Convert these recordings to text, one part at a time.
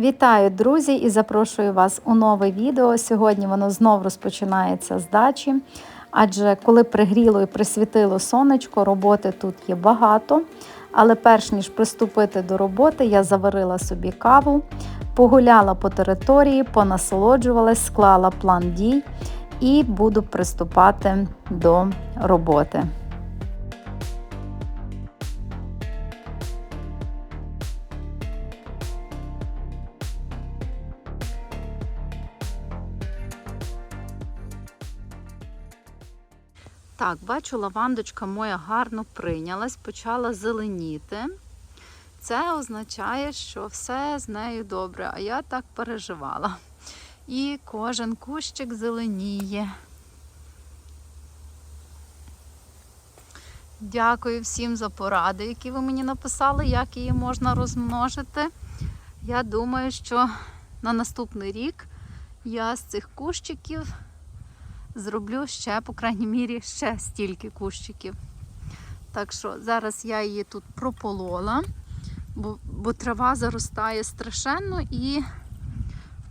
Вітаю, друзі, і запрошую вас у нове відео. Сьогодні воно знов розпочинається з дачі, адже коли пригріло і присвітило сонечко, роботи тут є багато. Але перш ніж приступити до роботи, я заварила собі каву, погуляла по території, понасолоджувалась, склала план дій і буду приступати до роботи. Так, бачу, лавандочка моя гарно прийнялась, почала зеленіти. Це означає, що все з нею добре, а я так переживала. І кожен кущик зеленіє. Дякую всім за поради, які ви мені написали, як її можна розмножити. Я думаю, що на наступний рік я з цих кущиків зроблю ще, по крайній мірі, ще стільки кущиків. Так що зараз я її тут прополола, бо, бо трава заростає страшенно і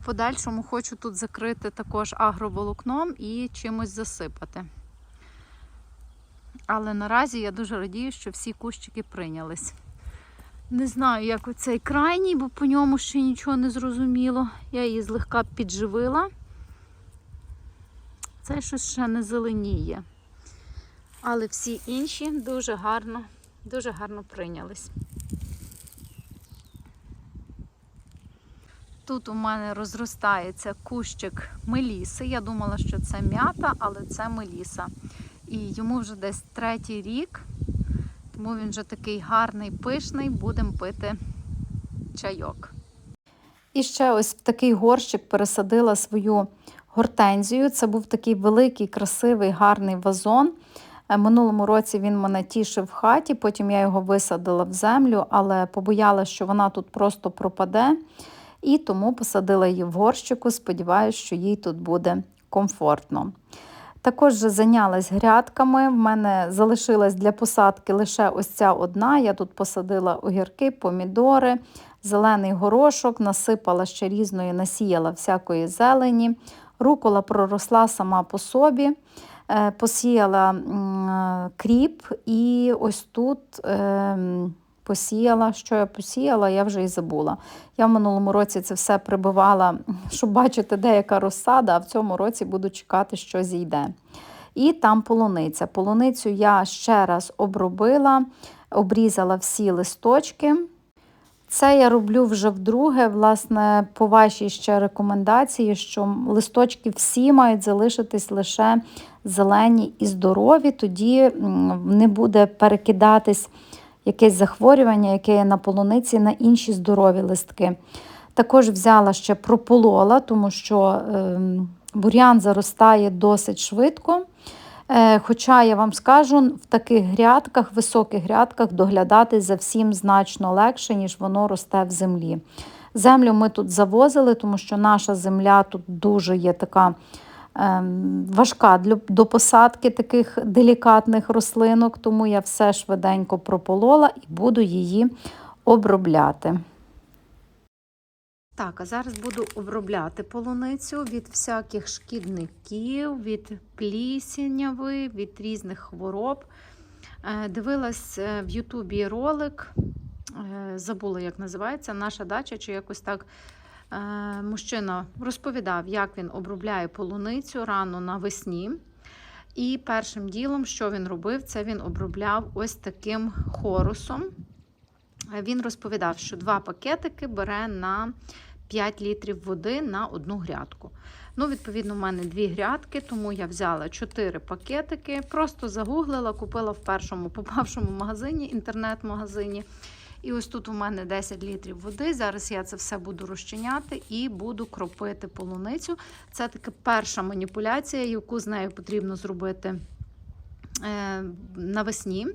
в подальшому хочу тут закрити також агроволокном і чимось засипати. Але наразі я дуже радію, що всі кущики прийнялись. Не знаю, як оцей крайній, бо по ньому ще нічого не зрозуміло. Я її злегка підживила. Це щось ще не зеленіє. Але всі інші дуже гарно, дуже гарно прийнялись. Тут у мене розростається кущик меліси. Я думала, що це м'ята, але це меліса. І йому вже десь третій рік, тому він вже такий гарний, пишний, будемо пити чайок. І ще ось в такий горщик пересадила свою гортензію. Це був такий великий, красивий, гарний вазон. Е, Минулому році він мене тішив в хаті, потім я його висадила в землю, але побоялася, що вона тут просто пропаде. І тому посадила її в горщику. Сподіваюся, що їй тут буде комфортно. Також зайнялась грядками. В мене залишилась для посадки лише ось ця одна. Я тут посадила огірки, помідори, зелений горошок, насипала ще різної, насіяла всякої зелені. Рукола проросла сама по собі, е, посіяла кріп і ось тут ем, посіяла, що я посіяла, я вже і забула. Я в минулому році це все прибивала, щоб бачити, де яка розсада, а в цьому році буду чекати, що зійде. І там полуниця. Полуницю я ще раз обробила, обрізала всі листочки. Це я роблю вже вдруге, власне, по вашій ще рекомендації, що листочки всі мають залишитись лише зелені і здорові, тоді не буде перекидатись якесь захворювання, яке є на полуниці, на інші здорові листки. Також взяла ще прополола, тому що е, бур'ян заростає досить швидко. Е, хоча я вам скажу, в таких грядках, високих грядках доглядати за всім значно легше, ніж воно росте в землі. Землю ми тут завозили, тому що наша земля тут дуже є така ем, важка до посадки таких делікатних рослинок, тому я все швиденько прополола і буду її обробляти. Так, а зараз буду обробляти полуницю від всяких шкідників, від плісняви, від різних хвороб. Дивилась в Ютубі ролик, забула, як називається, наша дача, чи якось так мужчина розповідав, як він обробляє полуницю рано навесні. І першим ділом, що він робив, це він обробляв ось таким хорусом. Він розповідав, що два пакетики бере на 5 літрів води на одну грядку. Ну, Відповідно, в мене дві грядки, тому я взяла 4 пакетики, просто загуглила, купила в першому попавшому магазині, інтернет-магазині. І ось тут у мене 10 літрів води. Зараз я це все буду розчиняти і буду кропити полуницю. Це таки перша маніпуляція, яку з нею потрібно зробити е, навесні.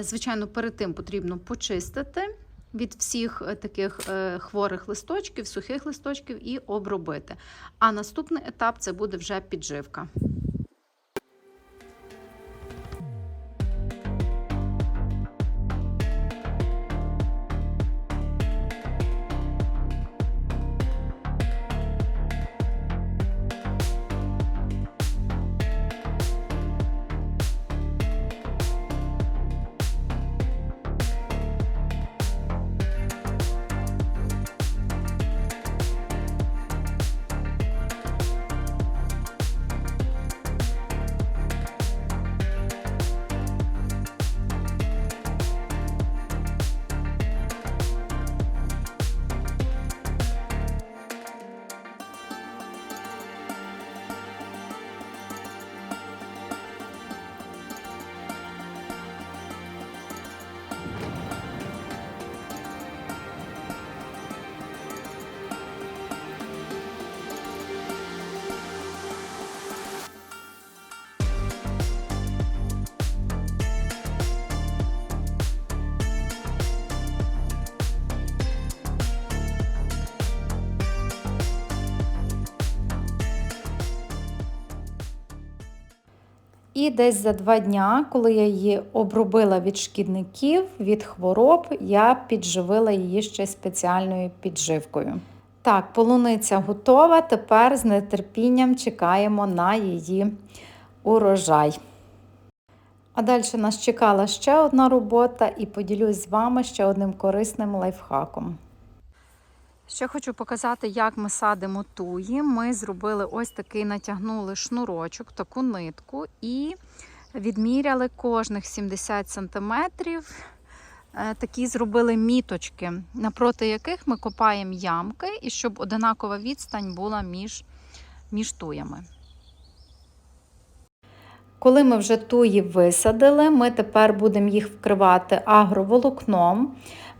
Звичайно, перед тим потрібно почистити від всіх таких хворих листочків, сухих листочків і обробити. А наступний етап це буде вже підживка. І десь за два дня, коли я її обробила від шкідників, від хвороб, я підживила її ще спеціальною підживкою. Так, полуниця готова. Тепер з нетерпінням чекаємо на її урожай. А далі нас чекала ще одна робота, і поділюсь з вами ще одним корисним лайфхаком. Ще хочу показати, як ми садимо туї. Ми зробили ось такий, натягнули шнурочок, таку нитку, і відміряли кожних 70 см. Такі зробили міточки, напроти яких ми копаємо ямки, і щоб одинакова відстань була між, між туями. Коли ми вже туї висадили, ми тепер будемо їх вкривати агроволокном.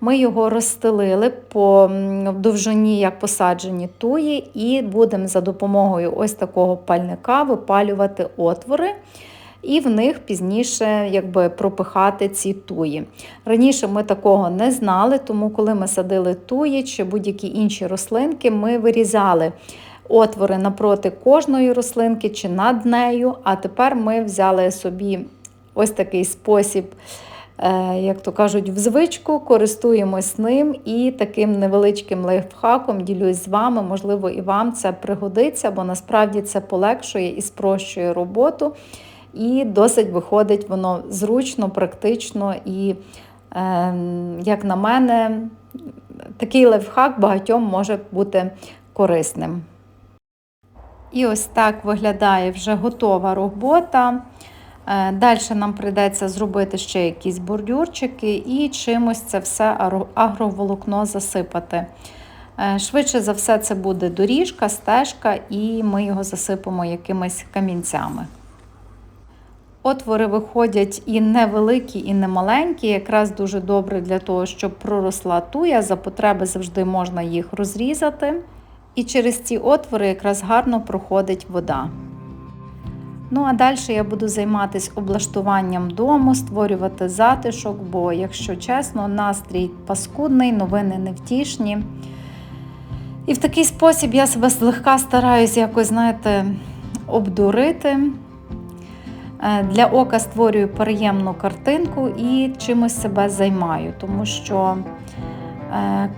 Ми його розстелили по довжині, як посаджені туї, і будемо за допомогою ось такого пальника випалювати отвори. І в них пізніше якби, пропихати ці туї. Раніше ми такого не знали, тому коли ми садили туї чи будь-які інші рослинки, ми вирізали отвори напроти кожної рослинки чи над нею. А тепер ми взяли собі ось такий спосіб, е, як то кажуть, в звичку, користуємось ним і таким невеличким лайфхаком ділюсь з вами. Можливо, і вам це пригодиться, бо насправді це полегшує і спрощує роботу. І досить виходить воно зручно, практично і, е, як на мене, такий лайфхак багатьом може бути корисним. І ось так виглядає вже готова робота. Далі нам прийдеться зробити ще якісь бордюрчики і чимось це все агроволокно засипати. Швидше за все, це буде доріжка, стежка, і ми його засипемо якимись камінцями. Отвори виходять і невеликі, і не маленькі, якраз дуже добре для того, щоб проросла туя. За потреби завжди можна їх розрізати. І через ці отвори якраз гарно проходить вода. Ну, а далі я буду займатися облаштуванням дому, створювати затишок, бо, якщо чесно, настрій паскудний, новини невтішні. І в такий спосіб я себе злегка стараюся якось, знаєте, обдурити. Е, для ока створюю приємну картинку і чимось себе займаю, тому що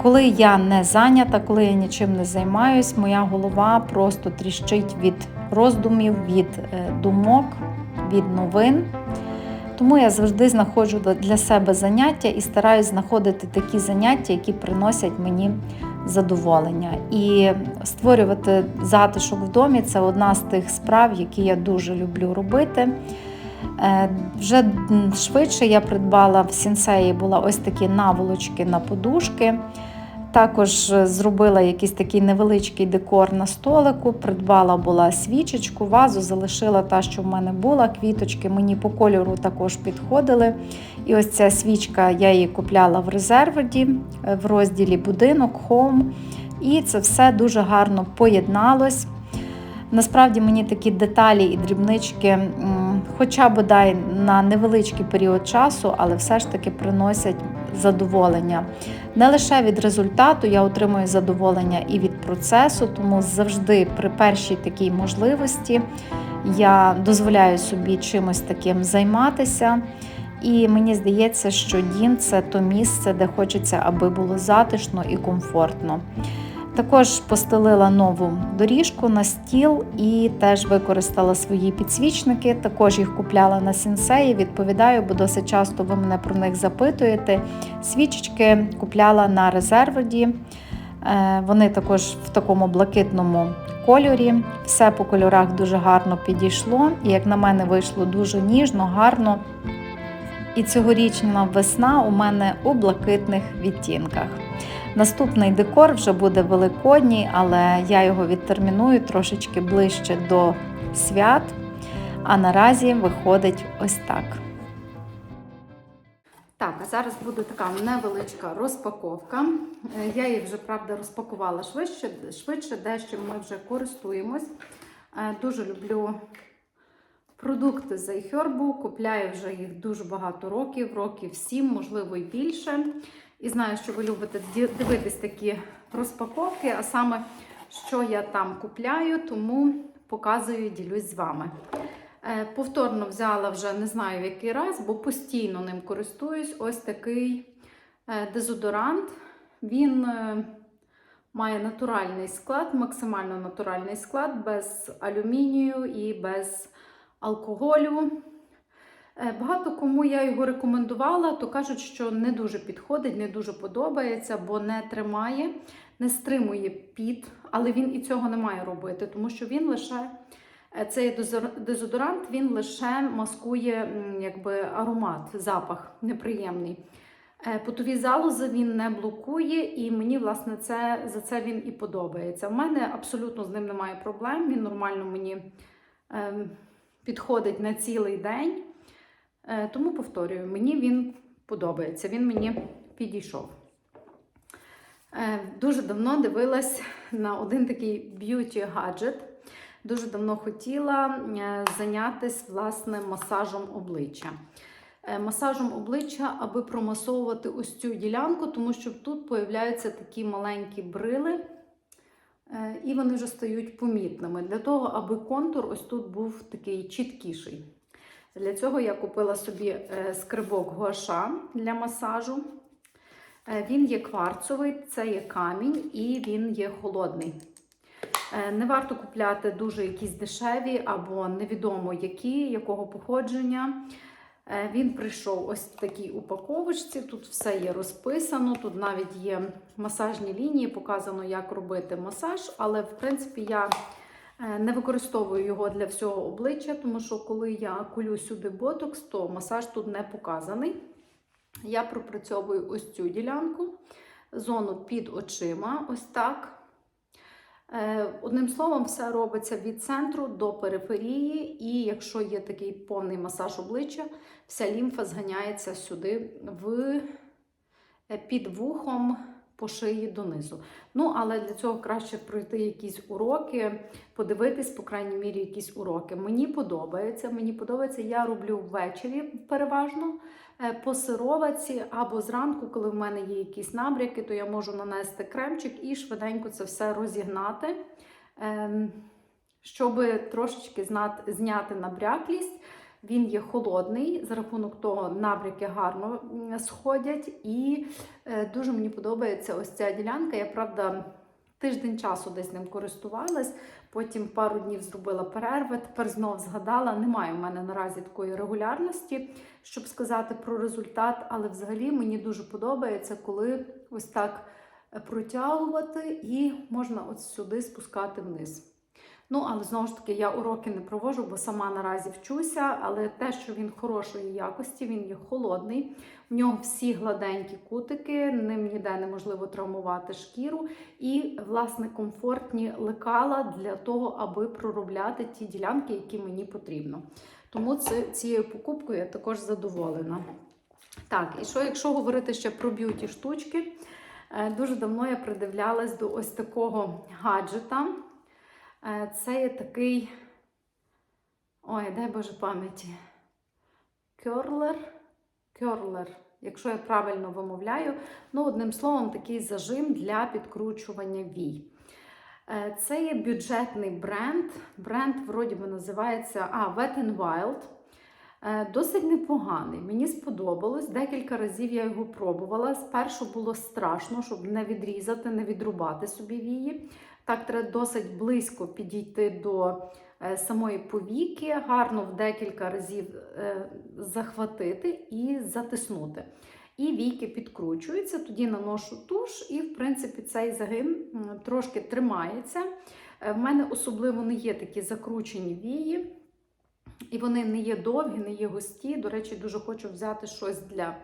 коли я не зайнята, коли я нічим не займаюсь, моя голова просто тріщить від роздумів, від е, думок, від новин. Тому я завжди знаходжу для себе заняття і стараюсь знаходити такі заняття, які приносять мені задоволення. І створювати затишок в домі це одна з тих справ, які я дуже люблю робити. Е, вже швидше я придбала в сінсеї була ось такі наволочки на подушки. Також зробила якийсь такий невеличкий декор на столику, придбала була свічечку, вазу, залишила та, що в мене була. Квіточки мені по кольору також підходили. І ось ця свічка я її купляла в резерваді, в розділі будинок, хом. І це все дуже гарно поєдналось. Насправді мені такі деталі і дрібнички, хоча бодай на невеличкий період часу, але все ж таки приносять задоволення. Не лише від результату я отримую задоволення і від процесу, тому завжди при першій такій можливості я дозволяю собі чимось таким займатися. І мені здається, що дім це то місце, де хочеться, аби було затишно і комфортно. Також постелила нову доріжку на стіл і теж використала свої підсвічники. Також їх купляла на сінсеї. Відповідаю, бо досить часто ви мене про них запитуєте. Свічечки купляла на резерводі. Е, вони також в такому блакитному кольорі. Все по кольорах дуже гарно підійшло. І, як на мене, вийшло дуже ніжно, гарно. І цьогорічна весна у мене у блакитних відтінках. Наступний декор вже буде великодній, але я його відтерміную трошечки ближче до свят. А наразі виходить ось так. Так, а зараз буде така невеличка розпаковка. Е, я її вже, правда, розпакувала швидше, швидше дещо ми вже користуємось. Е, дуже люблю продукти з iHerb, купляю вже їх дуже багато років, років 7, можливо, і більше. І знаю, що ви любите дивитись такі розпаковки, а саме, що я там купляю, тому показую і ділюсь з вами. Е, Повторно взяла вже не знаю в який раз, бо постійно ним користуюсь. Ось такий е, дезодорант. Він е, має натуральний склад, максимально натуральний склад, без алюмінію і без алкоголю. Е, Багато кому я його рекомендувала, то кажуть, що не дуже підходить, не дуже подобається, бо не тримає, не стримує піт, але він і цього не має робити, тому що він лише е, цей дезодорант він лише маскує якби, аромат, запах неприємний. Е, Потові залози він не блокує, і мені, власне, це, за це він і подобається. У мене абсолютно з ним немає проблем. Він нормально мені ем, підходить на цілий день. Е, Тому повторюю, мені він подобається, він мені підійшов. Е, Дуже давно дивилась на один такий б'юті гаджет. Дуже давно хотіла е, зайнятися власне масажем обличчя. Масажем обличчя, аби промасовувати ось цю ділянку, тому що тут появляються такі маленькі брили, і вони вже стають помітними. Для того, аби контур ось тут був такий чіткіший. Для цього я купила собі е, скрибок гуаша для масажу. Е, Він є кварцовий, це є камінь і він є холодний. Е, Не варто купляти дуже якісь дешеві або невідомо які, якого походження. Він прийшов ось в такій упаковочці. Тут все є розписано. Тут навіть є масажні лінії, показано, як робити масаж. Але, в принципі, я не використовую його для всього обличчя, тому що коли я кулю сюди ботокс, то масаж тут не показаний. Я пропрацьовую ось цю ділянку, зону під очима, ось так. Е, Одним словом, все робиться від центру до периферії, і якщо є такий повний масаж обличчя, вся лімфа зганяється сюди в, е, під вухом по шиї донизу. Ну, але для цього краще пройти якісь уроки, подивитись, по крайній мірі, якісь уроки. Мені подобається. Мені подобається, я роблю ввечері переважно е, по сироватці або зранку, коли в мене є якісь набряки, то я можу нанести кремчик і швиденько це все розігнати, ем, щоб трошечки зняти набряклість. Він є холодний, за рахунок того набряки гарно сходять. І е, дуже мені подобається ось ця ділянка. Я правда тиждень часу десь ним користувалась, потім пару днів зробила перерви, тепер знов згадала. Немає в мене наразі такої регулярності, щоб сказати про результат, але взагалі мені дуже подобається, коли ось так е, протягувати і можна от сюди спускати вниз. Ну, але знову ж таки, я уроки не провожу, бо сама наразі вчуся. Але те, що він хорошої якості, він є холодний. В нього всі гладенькі кутики, ним ніде неможливо травмувати шкіру. І, власне, комфортні лекала для того, аби проробляти ті ділянки, які мені потрібно. Тому це, цією покупкою я також задоволена. Так, і що, якщо говорити ще про б'юті штучки, е, дуже давно я придивлялась до ось такого гаджета. Це є такий. Ой, дай Боже пам'яті. Кьорлер. Кьорлер, якщо я правильно вимовляю. Ну, одним словом, такий зажим для підкручування вій. Е, Це є бюджетний бренд. Бренд, вроді би, називається а, Wet n Wild. Е, Досить непоганий. Мені сподобалось. Декілька разів я його пробувала. Спершу було страшно, щоб не відрізати, не відрубати собі вії. Так, треба досить близько підійти до е, самої повіки, гарно в декілька разів е, захватити і затиснути. І війки підкручуються, тоді наношу туш, і, в принципі, цей загин трошки тримається. Е, В мене особливо не є такі закручені вії, і вони не є довгі, не є густі. До речі, дуже хочу взяти щось для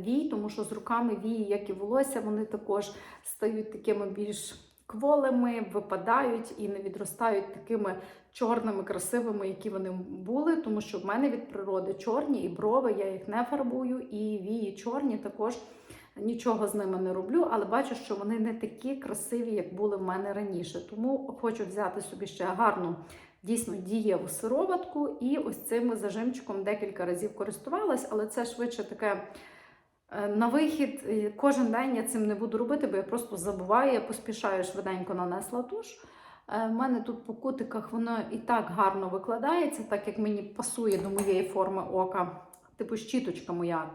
вій, тому що з руками вії, як і волосся, вони також стають такими більш кволими, випадають і не відростають такими чорними, красивими, які вони були, тому що в мене від природи чорні і брови, я їх не фарбую, і вії чорні також нічого з ними не роблю, але бачу, що вони не такі красиві, як були в мене раніше. Тому хочу взяти собі ще гарну. Дійсно дієву сироватку, і ось цим зажимчиком декілька разів користувалась, але це швидше таке на вихід. Кожен день я цим не буду робити, бо я просто забуваю, я поспішаю швиденько нанесла туш. Е, В мене тут по кутиках воно і так гарно викладається, так як мені пасує до моєї форми ока. Типу щіточка моя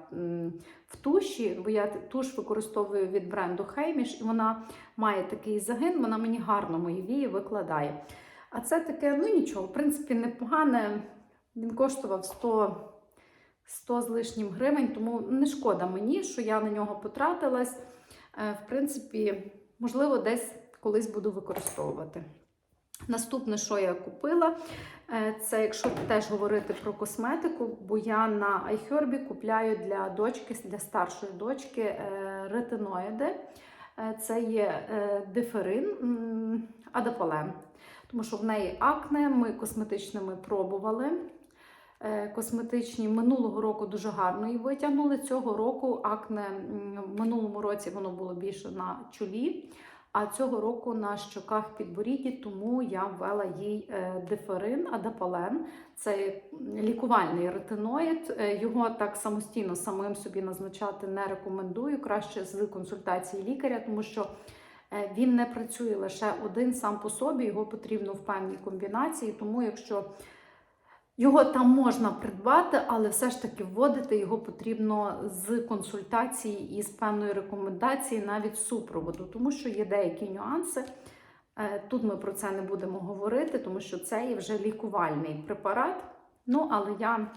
в туші, бо я туш використовую від бренду Хейміш, і вона має такий загин, вона мені гарно мої вії викладає. А це таке, ну нічого, в принципі, непогане. Він коштував 100, 100 з лишнім гривень, тому не шкода мені, що я на нього потратилась. Е, В принципі, можливо, десь колись буду використовувати. Наступне, що я купила, е, це якщо теж говорити про косметику, бо я на iHerb купляю для дочки, для старшої дочки е, ретиноїди. Це є диферин м, адапален, тому що в неї акне, ми косметичними пробували. Е, Косметичні минулого року дуже гарно її витягнули. Цього року акне в минулому році воно було більше на чолі, а цього року на щоках підборідді, тому я ввела їй е, диферин, адапален. Це лікувальний ретиноїд. Е, Його так самостійно самим собі назначати не рекомендую. Краще з консультації лікаря, тому що він не працює лише один сам по собі, його потрібно в певній комбінації. Тому якщо його там можна придбати, але все ж таки вводити його потрібно з консультації і з певної рекомендації, навіть супроводу, тому що є деякі нюанси. Е, Тут ми про це не будемо говорити, тому що це є вже лікувальний препарат. Ну, але я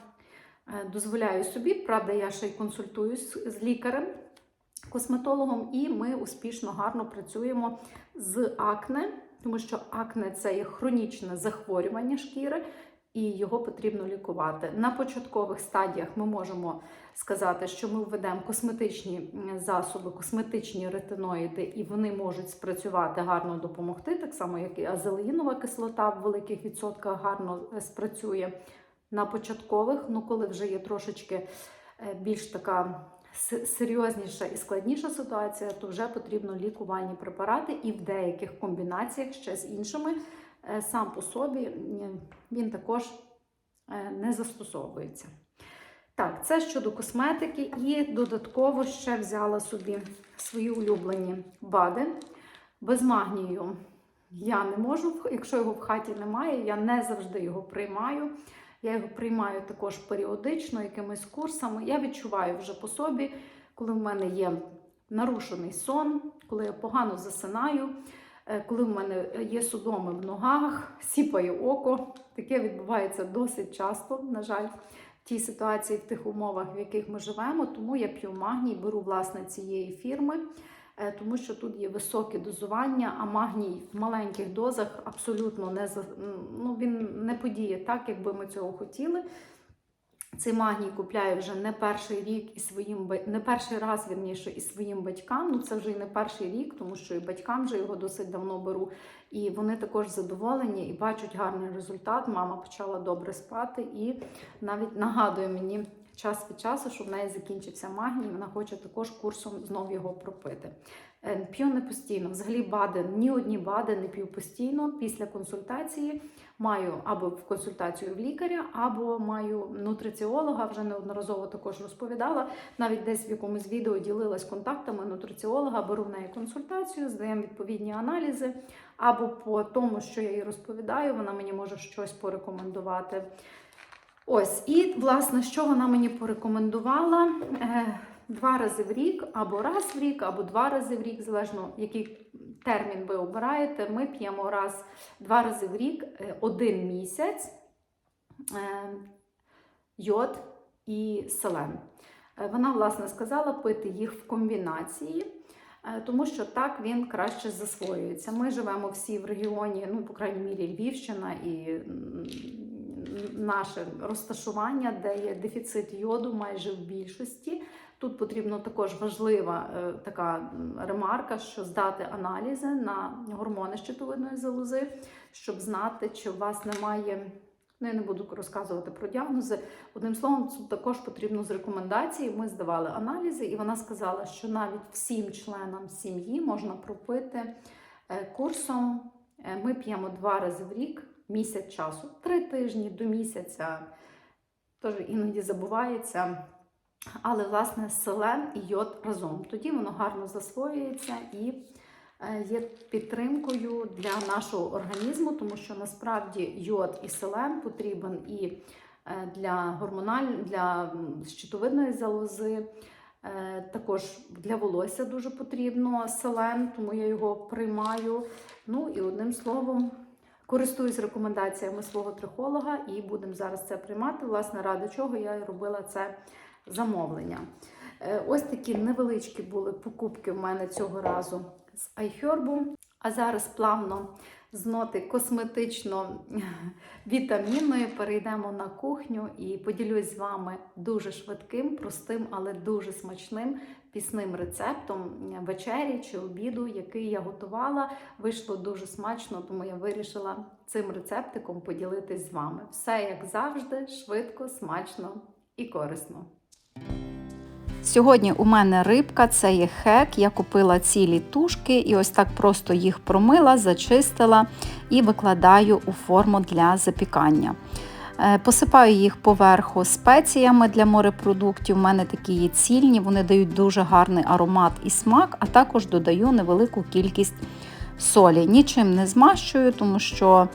е, дозволяю собі, правда, я ще й консультуюсь з лікарем, косметологом, і ми успішно гарно працюємо з акне, тому що акне це є хронічне захворювання шкіри і його потрібно лікувати. На початкових стадіях ми можемо сказати, що ми введемо косметичні засоби, косметичні ретиноїди, і вони можуть спрацювати гарно допомогти, так само як і азелеїнова кислота в великих відсотках гарно е, спрацює. На початкових, ну коли вже є трошечки е, більш така серйозніша і складніша ситуація, то вже потрібно лікувальні препарати, і в деяких комбінаціях ще з іншими сам по собі він також е, не застосовується. Так, це щодо косметики, і додатково ще взяла собі свої улюблені БАДи. Без магнію я не можу, якщо його в хаті немає, я не завжди його приймаю. Я його приймаю також періодично, якимись курсами. Я відчуваю вже по собі, коли в мене є нарушений сон, коли я погано засинаю, е, коли в мене є судоми в ногах, сіпає око. Таке відбувається досить часто, на жаль, в тій ситуації, в тих умовах, в яких ми живемо. Тому я п'ю магній, беру власне цієї фірми. е, Тому що тут є високе дозування, а магній в маленьких дозах абсолютно не ну, він не подіє так, як би ми цього хотіли. Цей магній купляю вже не перший рік і своїм не перший раз вірніше і своїм батькам. Ну це вже і не перший рік, тому що і батькам вже його досить давно беру. І вони також задоволені і бачать гарний результат. Мама почала добре спати і навіть нагадує мені час від часу, що в неї закінчився магній. Вона хоче також курсом знов його пропити. Е, П'ю не постійно. Взагалі бади, ні одні бади не п'ю постійно. Після консультації маю або в консультацію в лікаря, або маю нутриціолога. Вже неодноразово також розповідала. Навіть десь в якомусь відео ділилась контактами нутриціолога, беру в неї консультацію, здаємо відповідні аналізи. Або по тому, що я їй розповідаю, вона мені може щось порекомендувати. Ось, і власне, що вона мені порекомендувала Е, два рази в рік, або раз в рік, або два рази в рік, залежно який термін ви обираєте. Ми п'ємо раз два рази в рік, е, один місяць е, йод і селен. Е, Вона, власне, сказала пити їх в комбінації. Тому що так він краще засвоюється. Ми живемо всі в регіоні, ну, по крайній мірі, Львівщина і наше розташування, де є дефіцит йоду майже в більшості. Тут потрібно також важлива е, така ремарка, що здати аналізи на гормони щитовидної залози, щоб знати, чи у вас немає. Ну, я не буду розказувати про діагнози. Одним словом, тут також потрібно з рекомендацій. Ми здавали аналізи, і вона сказала, що навіть всім членам сім'ї можна пропити е, курсом. Е, Ми п'ємо два рази в рік, місяць часу, три тижні до місяця. Теж іноді забувається. Але, власне, селен і йод разом. Тоді воно гарно засвоюється і е, є підтримкою для нашого організму, тому що насправді йод і селен потрібен і е, для гормональ, для щитовидної залози. Е, Також для волосся дуже потрібно селен, тому я його приймаю. Ну і одним словом, користуюсь рекомендаціями свого трихолога і будемо зараз це приймати. Власне, ради чого я робила це замовлення. Е, Ось такі невеличкі були покупки в мене цього разу з iHerb. А зараз плавно з ноти косметично вітамінної перейдемо на кухню і поділюсь з вами дуже швидким, простим, але дуже смачним пісним рецептом вечері чи обіду, який я готувала. Вийшло дуже смачно, тому я вирішила цим рецептиком поділитись з вами. Все як завжди, швидко, смачно і корисно. Сьогодні у мене рибка, це є хек. Я купила цілі тушки і ось так просто їх промила, зачистила і викладаю у форму для запікання. Е, Посипаю їх поверху спеціями для морепродуктів. У мене такі є цільні, вони дають дуже гарний аромат і смак, а також додаю невелику кількість солі. Нічим не змащую, тому що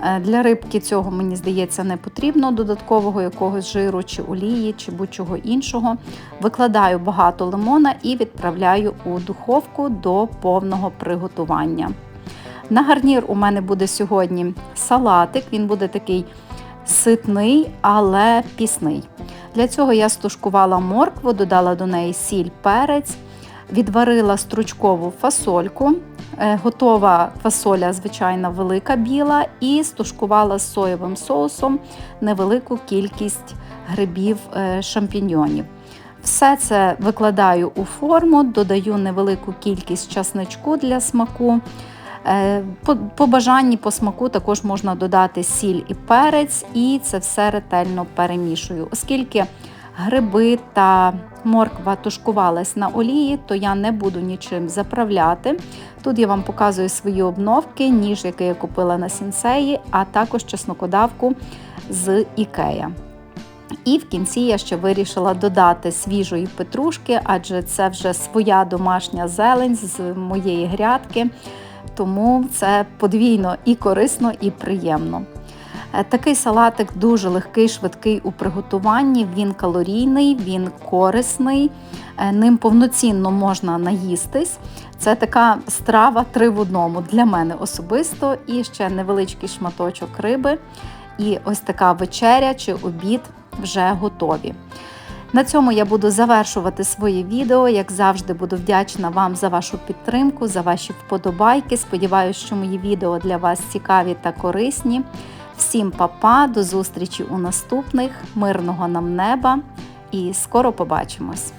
е, для рибки цього, мені здається, не потрібно додаткового якогось жиру чи олії, чи будь-чого іншого. Викладаю багато лимона і відправляю у духовку до повного приготування. На гарнір у мене буде сьогодні салатик, він буде такий ситний, але пісний. Для цього я стушкувала моркву, додала до неї сіль, перець, відварила стручкову фасольку. Е, Готова фасоля, звичайна велика біла, і стушкувала з соєвим соусом невелику кількість грибів е, шампіньйонів. Все це викладаю у форму, додаю невелику кількість часничку для смаку. Е, По, по бажанні по смаку також можна додати сіль і перець, і це все ретельно перемішую. Оскільки гриби та морква тушкувалась на олії, то я не буду нічим заправляти. Тут я вам показую свої обновки, ніж, який я купила на сінсеї, а також чеснокодавку з Ікея. І в кінці я ще вирішила додати свіжої петрушки, адже це вже своя домашня зелень з моєї грядки, тому це подвійно і корисно, і приємно. Е, Такий салатик дуже легкий, швидкий у приготуванні. Він калорійний, він корисний, е, ним повноцінно можна наїстись. Це така страва три в одному для мене особисто. І ще невеличкий шматочок риби. І ось така вечеря чи обід вже готові. На цьому я буду завершувати своє відео. Як завжди, буду вдячна вам за вашу підтримку, за ваші вподобайки. Сподіваюся, що мої відео для вас цікаві та корисні. Всім па-па, до зустрічі у наступних, мирного нам неба і скоро побачимось!